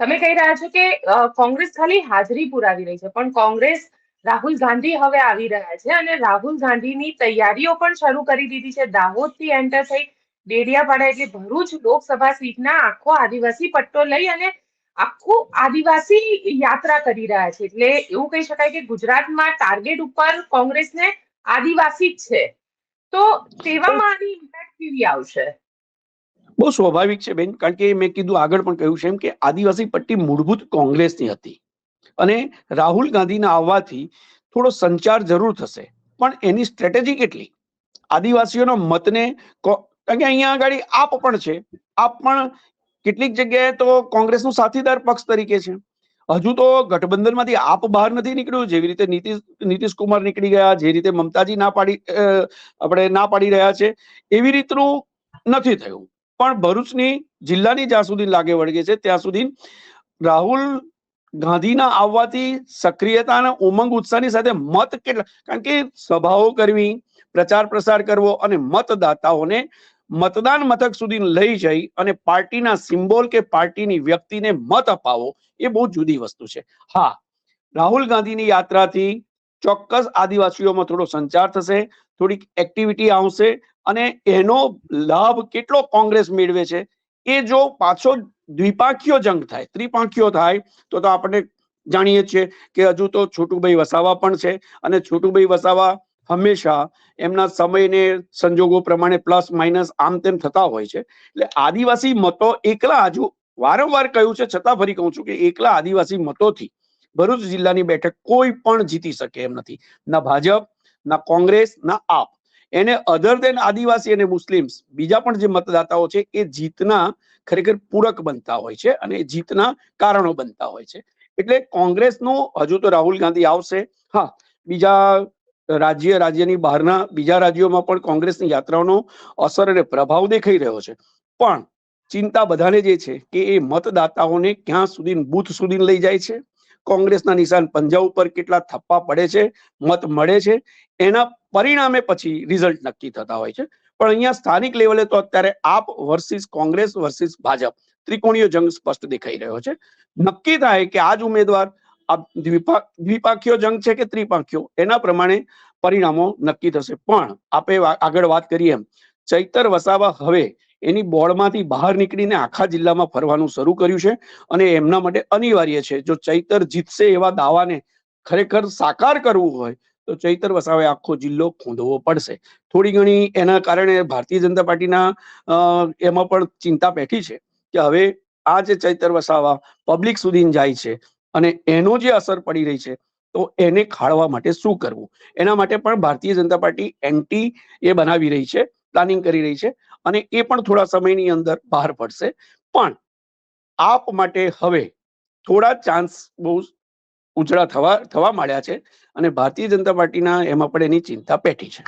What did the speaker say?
તમે કહી રહ્યા છો કે કોંગ્રેસ ખાલી હાજરી પુરાવી રહી છે, પણ કોંગ્રેસ રાહુલ ગાંધી હવે આવી રહ્યા છે અને રાહુલ ગાંધીની તૈયારીઓ પણ શરૂ કરી દીધી છે. દાહોદથી એન્ટર થઈ, ડેડિયાપાડા એટલે ભરૂચ લોકસભા સીટના આખો આદિવાસી પટ્ટો લઈ અને આખું આદિવાસી યાત્રા કરી રહ્યા છે. એટલે એવું કહી શકાય કે ગુજરાતમાં ટાર્ગેટ ઉપર કોંગ્રેસને આદિવાસી જ છે. તો તેવામાં આની ઇમ્પેક્ટ કેવી આવશે? બહુ સ્વાભાવિક છે બેન, કારણ કે મેં કીધું આગળ પણ કહ્યું છે એમ કે આદિવાસી પટ્ટી મૂળભૂત કોંગ્રેસની હતી. અને રાહુલ ગાંધીના આવવાથી થોડો સંચાર જરૂર થશે. પણ એની સ્ટ્રેટેજી કેટલી? આદિવાસીઓનો મતને કારણ કે અહીંયા આગળ આપ પણ છે. આપ પણ કેટલીક જગ્યાએ તો કોંગ્રેસનું સાથીદાર પક્ષ તરીકે છે. હજુ તો ગઠબંધનમાંથી આપ બહાર નથી નીકળ્યું. જેવી રીતે નીતિશ નીતિશ કુમાર નીકળી ગયા, જે રીતે મમતાજી ના પાડી આપણે ના પાડી રહ્યા છે, એવી રીતનું નથી થયું. પણ ભરૂચની જિલ્લાની જ્યાં સુધી લાગે વળગે છે, ત્યાં સુધી રાહુલ ગાંધીના આવવાથી સક્રિયતા અને ઉમંગ ઉત્સાહની સાથે મત કેટલા, કારણ કે સભાઓ કરવી, પ્રચાર પ્રસાર કરવો અને મતદાતાઓને મતદાન મથક સુધી લઈ જઈ અને પાર્ટીના સિમ્બોલ કે પાર્ટીની વ્યક્તિને મત અપાવો, એ બહુ જુદી વસ્તુ છે. હા, રાહુલ ગાંધીની યાત્રાથી ચોક્કસ આદિવાસીઓમાં થોડો સંચાર થશે, થોડીક એક્ટિવિટી આવશે અને એનો લાભ કેટલો કોંગ્રેસ મેળવે છે, એ જો પાછો દ્વિપાંખીયો જંગ થાય, ત્રિપાંખીયો થાય, તો તો આપણે જાણીએ છીએ કે હજુ તો છોટુભાઈ વસાવા પણ છે અને છોટુભાઈ વસાવા હંમેશા એમના સમયને સંજોગો પ્રમાણે પ્લસ માઇનસ આમ તેમ થતા હોય છે. એટલે આદિવાસી મતો એકલા હજુ વારંવાર કહ્યું છે, છતાં ફરી કહું છું કે એકલા આદિવાસી મતોથી ભરૂચ જિલ્લાની બેઠક કોઈ પણ જીતી શકે એમ નથી. ના ભાજપ, ના કોંગ્રેસ, ના આપ. એને અધર દેન આદિવાસી અને મુસ્લિમ્સ, બીજા પણ જે મતદાતાઓ છે એ જીતના ખરેખર પૂરક બનતા હોય છે અને જીતના કારણો બનતા હોય છે. એટલે કોંગ્રેસનો, હજુ તો રાહુલ ગાંધી આવશે. હા, બીજા રાજ્ય, રાજ્યની બહારના બીજા રાજ્યોમાં પણ કોંગ્રેસની યાત્રાઓનો અસર અને પ્રભાવ દેખાઈ રહ્યો છે. પણ ચિંતા બધાને જે છે કે એ મતદાતાઓને ક્યાં સુધી, બૂથ સુધી લઈ જાય છે? કોંગ્રેસના નિશાન પંજા ઉપર કેટલા થપ્પા પડે છે, મત મળે છે, એના પરિણામે પછી રિઝલ્ટ નક્કી થતા હોય છે. પણ અહીંયા સ્થાનિક લેવલે તો અત્યારે આપ વર્સિસ કોંગ્રેસ વર્સિસ ભાજપ ત્રિકોણીય જંગ સ્પષ્ટ દેખાઈ રહ્યો છે. નક્કી થાય કે આ જ ઉમેદવાર દ્વિપાંખીય જંગ છે કે ત્રિપાંખીયો એના પ્રમાણે પરિણામો નક્કી થશે. પણ આપણે આગળ વાત કરીએ એમ. ચૈતર વસાવા હવે એની બોર્ડમાંથી બહાર નીકળીને આખા જિલ્લામાં ફરવાનું શરૂ કર્યું છે અને એમના માટે અનિવાર્ય છે. જો ચૈતર જીતશે એવા દાવાને ખરેખર સાકાર કરવું હોય, તો ચૈતર વસાવે આખો જિલ્લો ખૂંદવો પડશે. થોડી ઘણી એના કારણે ભારતીય જનતા પાર્ટીના એમાં પણ ચિંતા બેઠી છે કે હવે આ જે ચૈતર વસાવા પબ્લિક સુધી જાય છે અને એનો જે અસર પડી રહી છે, તો એને ખાળવા માટે શું કરવું? એના માટે પણ ભારતીય જનતા પાર્ટી એન્ટી એ બનાવી રહી છે. પ્લાનિંગ કરી રહી છે અને એ પણ થોડા સમયની અંદર બહાર પડશે. પણ આપ માટે હવે થોડા ચાન્સ બહુ ઉજળા થવા થવા માંડ્યા છે અને ભારતીય જનતા પાર્ટીના એમાં પણ એની ચિંતા પેટી છે.